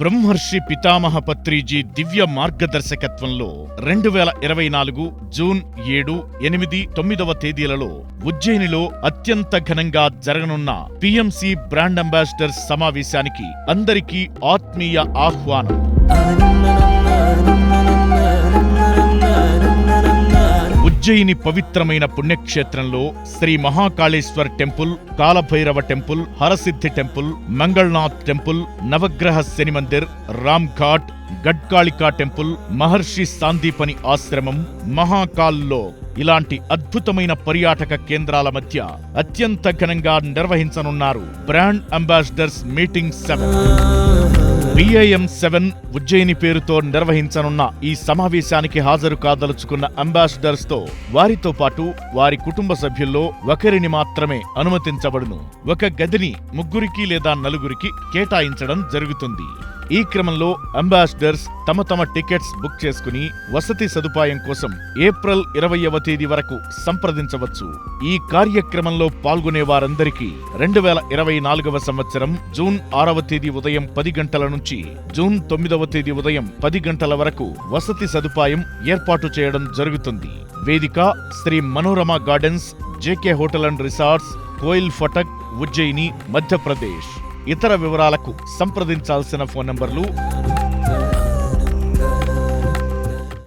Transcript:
బ్రహ్మర్షి పితామహ పత్రిజీ దివ్య మార్గదర్శకత్వంలో రెండు వేల ఇరవై నాలుగు జూన్ ఏడు ఎనిమిది తొమ్మిదవ తేదీలలో ఉజ్జయినిలో అత్యంత ఘనంగా జరగనున్న పిఎంసి బ్రాండ్ అంబాసిడర్స్ సమావేశానికి అందరికీ ఆత్మీయ ఆహ్వానం. ఉజ్జయిని పవిత్రమైన పుణ్యక్షేత్రంలో Shri Mahakaleshwar temple Kalbhairav temple Harsiddhi temple Mangalnath temple Navagraha Shani Mandir Ram Ghat Gadkalika temple Maharshi Sandipani ఆశ్రమం మహాకాల్లో ఇలాంటి అద్భుతమైన పర్యాటక కేంద్రాల మధ్య అత్యంత ఘనంగా నిర్వహించనున్నారు brand ambassadors meeting seven. BIM seven Ujjain పేరుతో నిర్వహించనున్న ఈ సమావేశానికి హాజరు కాదలుచుకున్న అంబాసిడర్స్తో వారితో పాటు వారి కుటుంబ సభ్యుల్లో ఒకరిని మాత్రమే అనుమతించబడును. ఒక గదిని ముగ్గురికి లేదా నలుగురికి కేటాయించడం జరుగుతుంది. ఈ క్రమంలో అంబాసిడర్స్ తమ తమ టికెట్స్ బుక్ చేసుకుని వసతి సదుపాయం కోసం ఏప్రిల్ ఇరవయవ తేదీ వరకు సంప్రదించవచ్చు. ఈ కార్యక్రమంలో పాల్గొనే వారందరికీ రెండు వేల ఇరవై నాలుగవ సంవత్సరం జూన్ ఆరవ తేదీ ఉదయం పది గంటల నుంచి జూన్ తొమ్మిదవ తేదీ ఉదయం పది గంటల వరకు వసతి సదుపాయం ఏర్పాటు చేయడం జరుగుతుంది. వేదిక Sri Manorama gardens JK hotel and resorts Koyal Phatak Ujjaini Madhya Pradesh. ఇతర వివరాలకు సంప్రదించాల్సిన ఫోన్ నంబర్లు